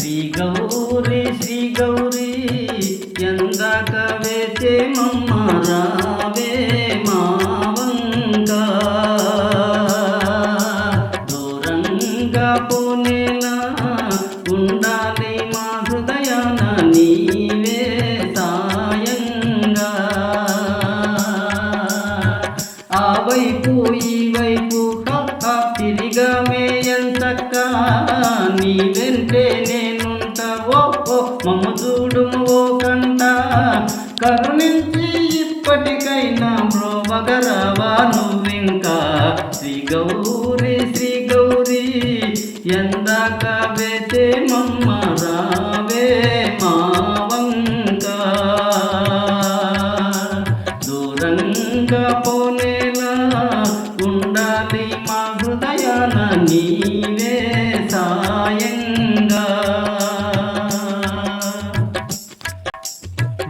శ్రీ గౌరీ శ్రీ గౌరీ ఎందాక వేచే మమ్మ రావే మావంక దూరంగా పోనేలా ఉండాలి మా హృదయాన నీవే సాయంగా. ఆ వైపు ఈ వైపు హహ తిరిగమే శ్రీ గౌరీ శ్రీ గౌరీ ఎందాక వేసే మమ్మ రావే మావంక. దూరంగా పోనేలా ఉండాలి మా హృదయాన నీవే సాయంగా.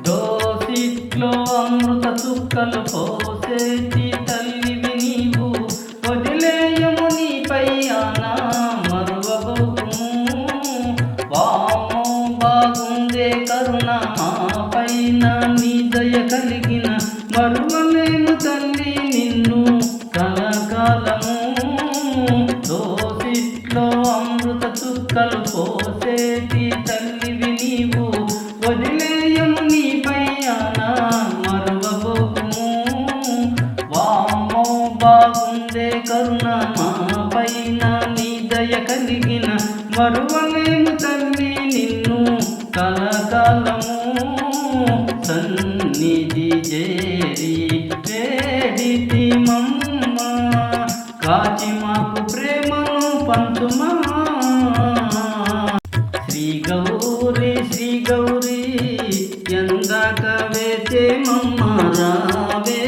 దోసిట్లో అమృత చుక్కలు పోసేటి నీ దయ కలిగిన మరువలేను తల్లి నిన్ను. కలకాలము దోసిట్లో అమృత చుక్కలు పోసేటి తల్లివి నీవు. వదిలేయము నీపై అనా మరువబోకుము. వామో బాగుందే కరుణ మా పైన నీ దయ కలిగిన మరువలేను తల్లి నిన్ను. కలకాలము చేరి వేడితి మమ్మ. కాచి మాకు ప్రేమను పంచుమా శ్రీ గౌరీ శ్రీ గౌరీ ఎందాక వేచే మమ్మ రావే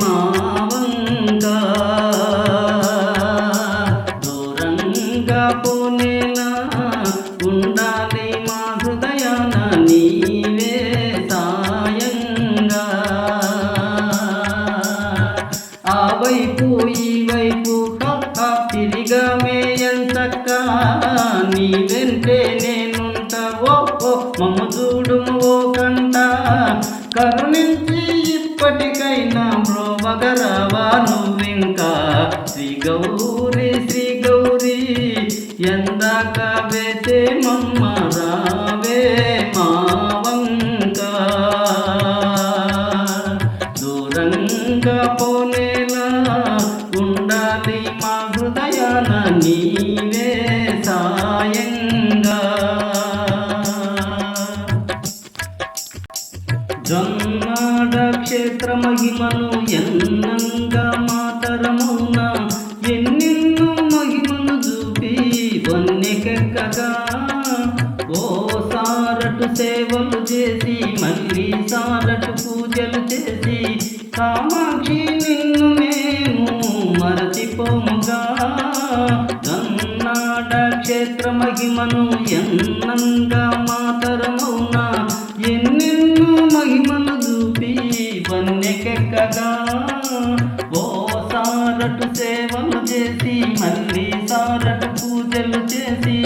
మావంగా దూరంగా పోనేలా తిరిగమే ఎంతక్క నీ వెంటే నేనుంట ఓ మమ్మ చూడు ఓ కంట. కరుణించి ఇప్పటికైనా బ్రోవగరవా నువ్వింకా? శ్రీ గౌరీ శ్రీ గౌరీ ఎందాక వేసే మమ్మ రావే మావంక. దూరంగా పోనే నీవే సాయంగా. జొన్నాడ క్షేత్ర మహిమను ఎన్నంగా మాతరమున ఎన్నెన్నో మహిమను చూపి వన్నెకెక్కగా. ఓ సారటు సేవలు చేసి మళ్ళీ సారటు పూజలు చేసి కామాక్షి మహిమను ఎన్నంగా మాతరమౌన ఎన్నెన్నో మహిమను చూపి వన్నెకెక్కగా? ఓ సారటు సేవలు చేసి మళ్ళీ సారటు పూజలు చేసి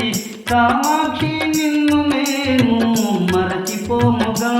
కామాక్షి నిన్ను మేము మరచిపోముగా.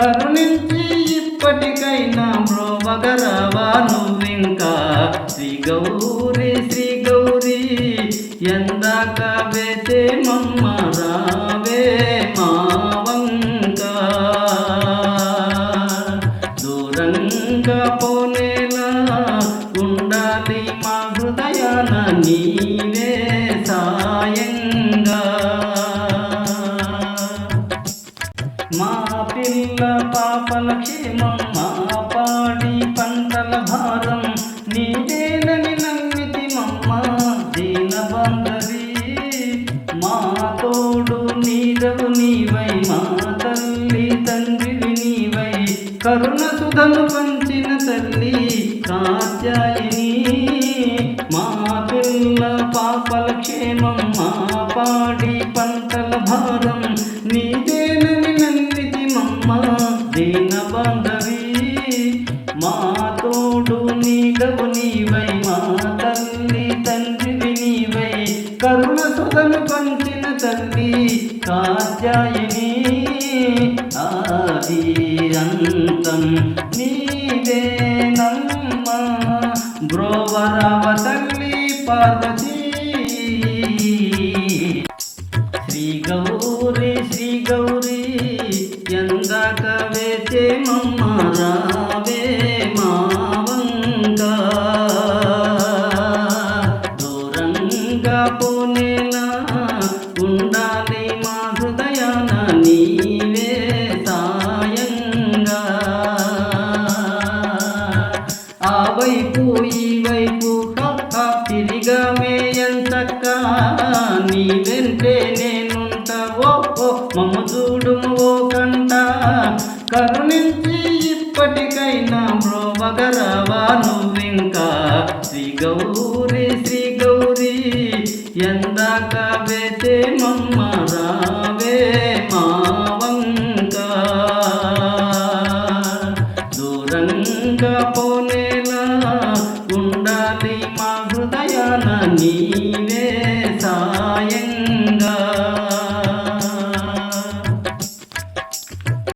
కరుణించి ఇప్పటికైనా బ్రోవగరవా నువ్వింకా శ్రీ గౌరీ శ్రీ గౌరీ ఎందాక వేసే మమ్మ రావే మావంక దూరంగా పాపల క్షేమం మా పాడి పంటల భారం నీదేనని నమ్మితి మమ్మ దీన బంధవి. మా తోడు నీడవు నీవై మా తల్లి తండ్రివి నీవై. కరుణ సుధను పంచిన తల్లి కాత్యాయిని. మా పిల్ల పాపల క్షేమం మా పాడి పంటల భారం పంచిన తల్లి కాత్యాయిని ఆది అంతం నీదే నమ్మ. బ్రోవరవ తల్లి పార్వతి ఈ వైపు తిరిగమే ఎంతక్క? నీ వెంటే నేనుంట. ఓ మమ్మ చూడు ఓ కంట. కరుణించి ఇప్పటికైనా బ్రోవగరావా నువ్వింకా? శ్రీ గౌరీ శ్రీ గౌరీ ఎందాక వేతే మమ్మ రావే మా దూరంగా పో